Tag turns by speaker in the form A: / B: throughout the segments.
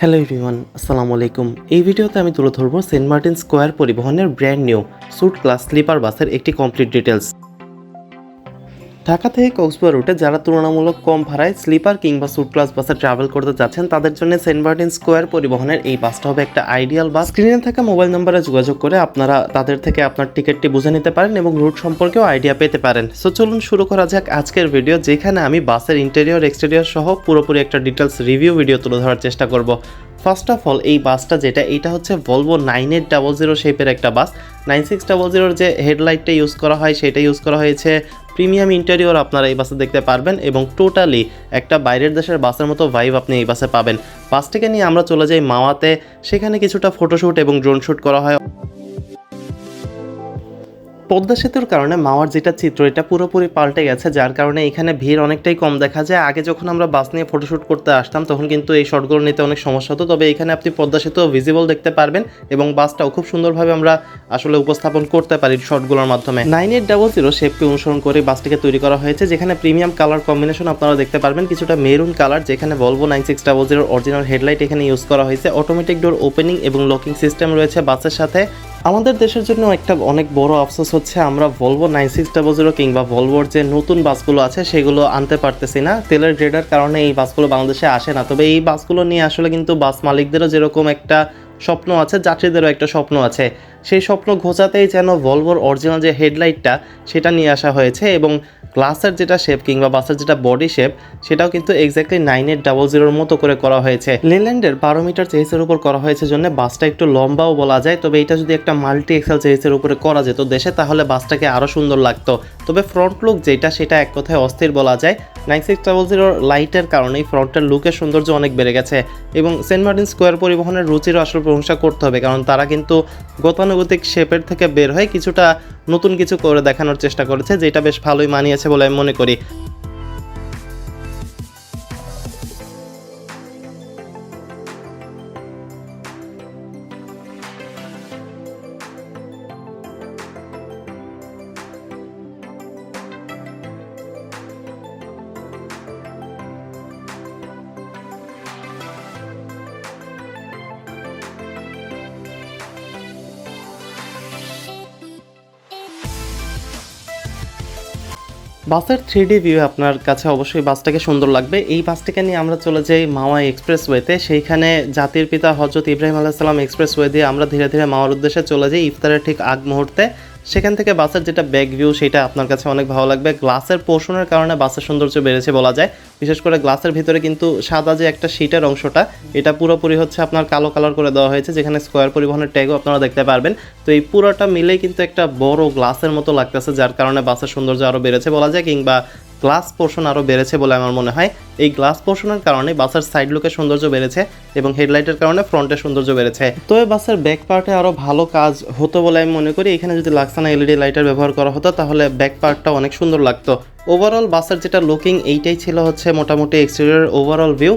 A: Hello everyone আসসালামু আলাইকুম এই ভিডিওতে আমি তুলে ধরবো সেন্ট মার্টিন স্কোয়ার পরিবহনের brand new suite class sleeper বাসের একটি কমপ্লিট ডিটেলস ঢাকা থেকে কক্সবাজার রুটে যারা তুলনামূলক কম ভাড়ায় স্লিপার কিংবা সুট ক্লাস বাসে ট্রাভেল করতে যাচ্ছেন, তাদের জন্য সেন্ট মার্টিন স্কোয়ার পরিবহনের এই বাসটা হবে একটা আইডিয়াল বাস স্ক্রিনে থাকা মোবাইল নাম্বারে যোগাযোগ করে আপনারা তাদের থেকে আপনার টিকিটটি বুঝে নিতে পারেন এবং রুট সম্পর্কেও আইডিয়া পেতে পারেন। সো চলুন শুরু করা যাক আজকের ভিডিও যেখানে আমি বাসের ইন্টেরিয়র এক্সটেরিয়র সহ পুরোপুরি একটা ডিটেলস রিভিউ ভিডিও তুলে ধরার চেষ্টা করব। ফার্স্ট অফ অল এই বাসটা যেটা, এটা হচ্ছে Volvo nine eight double zero শেপের একটা বাস নাইন সিক্স ডাবল জিরোর যে হেডলাইটটা ইউজ করা হয়, সেটা ইউজ করা হয়েছে প্রিমিয়াম ইন্টেরিয়র আপনারা এই বাসে দেখতে পারবেন এবং টোটালি একটা বাইরের দেশের বাসের মতো ভাইব আপনি এই বাসে পাবেন। বাস থেকে নিয়ে আমরা চলে যাই মাওয়াতে। সেখানে কিছুটা ফটোশ্যুট এবং ড্রোন শ্যুট করা হয়। পদ্মা সেতুর কারণে মাওয়ার যেটা চিত্র, এটা পুরোপুরি পাল্টে গেছে, যার কারণে এখানে ভিড় অনেকটাই কম দেখা যায়। আগে যখন আমরা বাস নিয়ে ফটোশ্যুট করতে আসতাম, তখন কিন্তু এই শটগুলো নিতে অনেক সমস্যা হতো। তবে এখানে আপনি পদ্মা সেতু ভিজিবল দেখতে পারবেন এবং বাসটাও খুব সুন্দরভাবে আমরা আসলে উপস্থাপন করতে পারি শটগুলোর মাধ্যমে। নাইন এইট ডাবল জিরো শেপকে অনুসরণ করে বাসটিকে তৈরি করা হয়েছে, যেখানে প্রিমিয়াম কালার কম্বিনেশন আপনারা দেখতে পারবেন। কিছুটা মেরুন কালার যেখানে ভলভো নাইন সিক্স ডাবল জিরোর অরিজিনাল হেডলাইট এখানে ইউজ করা হয়েছে। অটোমেটিক ডোর ওপেনিং এবং লকিং সিস্টেম রয়েছে বাসের সাথে। আমাদের দেশের জন্য একটা অনেক বড় আফসোস হচ্ছে আমরা Volvo nine six double zero কিংবা ভলভোর যে নতুন বাসগুলো আছে সেগুলো আনতে পারতেছি না। তেলের গ্রেডার কারণে এই বাসগুলো বাংলাদেশে আসে না। তবে এই বাসগুলো নিয়ে আসলে কিন্তু বাস মালিকদেরও যেরকম একটা স্বপ্ন আছে, যাত্রীদেরও একটা স্বপ্ন আছে। সেই স্বপ্ন ঘোচাতেই যেন ভলভোর অরিজিনাল যে হেডলাইটটা সেটা নিয়ে আসা হয়েছে এবং গ্লাসের যেটা শেপ কিংবা বাসের যেটা বডি শেপ সেটাও কিন্তু এক্স্যাক্টলি নাইন এইট ডাবল জিরোর মতো করে করা হয়েছে। লেল্যান্ডের বারো মিটার চেহিসের উপর করা হয়েছে জন্য বাসটা একটু লম্বাও বলা যায়, তবে এটা যদি একটা মাল্টি এক্সেল চেহিসের উপরে করা যেত দেশে, তাহলে বাসটাকে আরও সুন্দর লাগতো। তবে ফ্রন্ট লুক যেটা, সেটা এক কথায় অস্থির বলা যায়। নাইন সিক্স ডাবল জিরোর লাইটের কারণেই ফ্রন্টের লুকের সৌন্দর্য অনেক বেড়ে গেছে এবং সেন্ট মার্টিন স্কোয়ার পরিবহনের রুচিরও আসলে প্রশংসা করতে হবে, কারণ তারা কিন্তু গতানুগতিক শেপের থেকে বের হয়ে কিছুটা নতুন কিছু করে দেখানোর চেষ্টা করেছে, যেটা বেশ ভালোই মানিয়েছে বলে আমি মনে করি। বাসের থ্রি ডি ভিউ আপনার কাছে অবশ্যই বাসটাকে সুন্দর লাগবে। এই বাসটিকে নিয়ে আমরা চলে যাই মাওয়া এক্সপ্রেসওয়েতে। সেইখানে জাতির পিতা হজরত ইব্রাহিম এক্সপ্রেস ওয়ে দিয়ে আমরা ধীরে ধীরে মাওয়ার উদ্দেশ্যে চলে যাই ইফতারের ঠিক আগ মুহূর্তে। সেখান থেকে বাসের যেটা ব্যাক ভিউ সেটা আপনার কাছে অনেক ভালো লাগবে। গ্লাসের পোষণের কারণে বাসের সৌন্দর্য বেড়েছে বলা যায়। বিশেষ করে গ্লাসের ভিতরে কিন্তু সাদা যে একটা শীটের অংশটা, এটা পুরোপুরি হচ্ছে আপনার কালো কালার করে দেওয়া হয়েছে, যেখানে স্কোয়ার পরিবহনের ট্যাগও আপনারা দেখতে পারবেন। তো এই পুরোটা মিলেই কিন্তু একটা বড় গ্লাসের মতো লাগতেছে, যার কারণে বাসের সৌন্দর্য আরও বেড়েছে বলা যায়, কিংবা গ্লাস পোর্শন আরও বেড়েছে বলে আমার মনে হয়। এই গ্লাস পোর্শনের কারণে বাসের সাইড লুকের সৌন্দর্য বেড়েছে এবং হেডলাইটের কারণে ফ্রন্টের সৌন্দর্য বেড়েছে। তবে বাসের ব্যাক পার্টে আরও ভালো কাজ হতো বলে আমি মনে করি। এখানে যদি লাক্সানা এলইডি লাইটার ব্যবহার করা হতো, তাহলে ব্যাক পার্টটা অনেক সুন্দর লাগতো। ওভারঅল বাসের যেটা লুকিং এইটাই ছিল হচ্ছে মোটামুটি এক্সটেরিয়র ওভারঅল ভিউ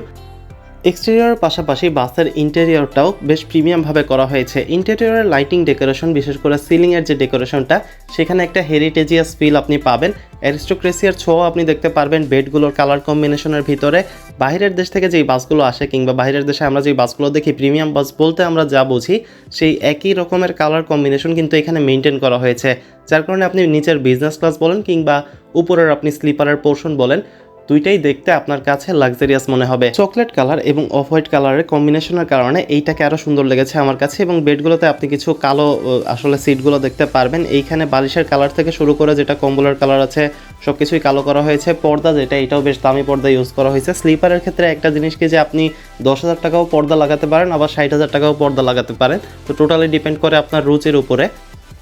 A: এক্সটেরিয়র পাশাপাশি বাসের ইন্টেরিয়রটাও বেশ প্রিমিয়ামভাবে করা হয়েছে। ইন্টেরিয়রের লাইটিং ডেকোরেশন, বিশেষ করে সিলিংয়ের যে ডেকোরেশনটা, সেখানে একটা হেরিটেজিয়াস ফিল আপনি পাবেন। অ্যারিস্টোক্রেসিয়ার ছোঁয়া আপনি দেখতে পারবেন বেডগুলোর কালার কম্বিনেশনের ভিতরে। বাইরের দেশ থেকে যেই বাসগুলো আসে কিংবা বাইরের দেশে আমরা যেই বাসগুলো দেখি, প্রিমিয়াম বাস বলতে আমরা যা বুঝি, সেই একই রকমের কালার কম্বিনেশন কিন্তু এখানে মেনটেন করা হয়েছে। যার কারণে আপনি নিচের বিজনেস ক্লাস বলেন কিংবা উপরের আপনি স্লিপারের পোর্শন বলেন দুইটাই দেখতে আপনার কাছে লাক্সারিয়াস মনে হবে। চকলেট কালার এবং অফ হোয়াইট কালারের কম্বিনেশনের কারণে এইটাকে আরও সুন্দর লেগেছে আমার কাছে এবং বেডগুলোতে আপনি কিছু কালো আসলে সিটগুলো দেখতে পারবেন। এইখানে বালিশের কালার থেকে শুরু করে যেটা কম্বলের কালার আছে সব কিছুই কালো করা হয়েছে। পর্দা যেটা, এটাও বেশ দামি পর্দা ইউজ করা হয়েছে। স্লিপারের ক্ষেত্রে একটা জিনিস কি যে আপনি দশ হাজার টাকাও পর্দা লাগাতে পারেন, আবার ষাট হাজার টাকাও পর্দা লাগাতে পারেন। তো টোটালি ডিপেন্ড করে আপনার রুচির উপরে।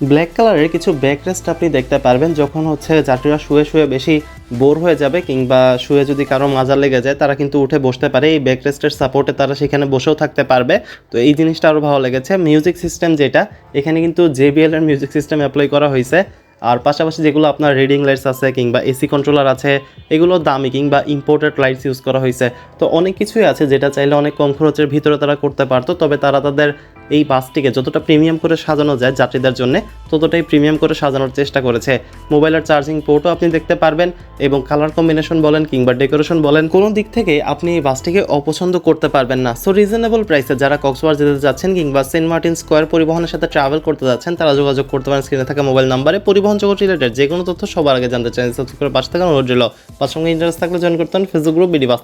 A: ব্ল্যাক কালারের কিছু ব্যাকরেস্ট আপনি দেখতে পারবেন, যখন হচ্ছে যাত্রীরা শুয়ে শুয়ে বেশি বোর হয়ে যাবে কিংবা শুয়ে যদি কারও মাজা লেগে যায়, তারা কিন্তু উঠে বসতে পারে। এই ব্যাকরেস্টের সাপোর্টে তারা সেখানে বসেও থাকতে পারবে। তো এই জিনিসটা আরও ভালো লেগেছে। মিউজিক সিস্টেম যেটা, এখানে কিন্তু জেবিএল এর মিউজিক সিস্টেম অ্যাপ্লাই করা হয়েছে। আর পাশাপাশি যেগুলো আপনার রিডিং লাইটস আছে কিংবা এসি কন্ট্রোলার আছে, এগুলো দামি কিংবা ইম্পোর্টেড লাইটস ইউজ করা হয়েছে। তো অনেক কিছুই আছে যেটা চাইলে অনেক কম খরচের ভিতরে তারা করতে পারতো, তবে তারা তাদের এই বাসটিকে যতটা প্রিমিয়াম করে সাজানো যায় যাত্রীদের জন্য, ততটাই প্রিমিয়াম করে সাজানোর চেষ্টা করেছে। মোবাইলের চার্জিং পোর্টও আপনি দেখতে পারবেন এবং কালার কম্বিনেশন বলেন কিংবা ডেকোরেশন বলেন, কোনো দিক থেকে আপনি এই বাসটিকে অপছন্দ করতে পারবেন না। সো রিজনেবল প্রাইসে যারা কক্সবাজার যেতে যাচ্ছেন কিংবা সেন্ট মার্টিন স্কোয়ার পরিবহনের সাথে ট্রাভেল করতে যাচ্ছেন, তারা যোগাযোগ করতে পারেন স্ক্রিনে থাকা মোবাইল নাম্বারে পরিবহন জগৎ রিলেটেড যে কোনো তথ্য সবার আগে জানতে চান সাবস্ক্রাইব করে পাশে থাকা অনুরোধ রইল। পাঁচ সঙ্গে ইন্টারেস্ট থাকলে জয়েন করতেন ফেসবুক গ্রুপ বিডি বাস